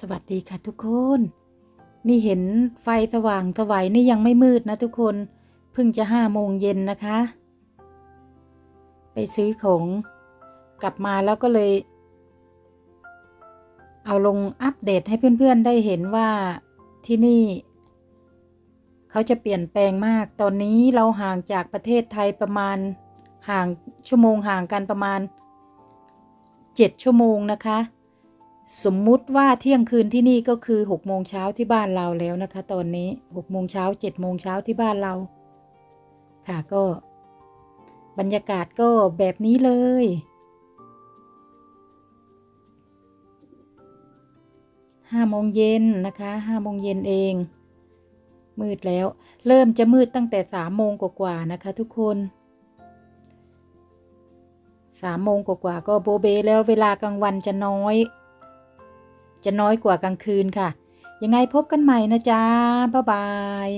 สวัสดีค่ะทุกคน นี่เห็นไฟสว่างสวัยนี่ยังไม่มืดนะทุกคนเพิ่งจะห้าโมงเย็นนะคะ ไปซื้อของ กลับมาแล้วก็เลย เอาลงอัปเดตให้เพื่อนๆได้เห็นว่าที่นี่ เขาจะเปลี่ยนแปลงมาก ตอนนี้เราห่างจากประเทศไทยประมาณห่างชั่วโมงห่างกันประมาณเจ็ดชั่วโมงนะคะ สมมุติว่าเที่ยงคืนที่นี่ก็คือหกโมงเช้าที่บ้านเราแล้วนะคะ ตอนนี้หกโมงเช้าเจ็ดโมงเช้าที่บ้านเรา ค่ะก็ บรรยากาศก็แบบนี้เลย ห้าโมงเย็นนะคะห้าโมงเย็นเอง มืดแล้ว เริ่มจะมืดตั้งแต่สามโมงกว่าๆนะคะ ทุกคนสามโมงกว่าๆก็โบเบแล้วเวลากลางวันจะน้อย จะน้อยกว่ากลางคืนค่ะ ยังไงพบกันใหม่นะจ๊ะบ๊ายบาย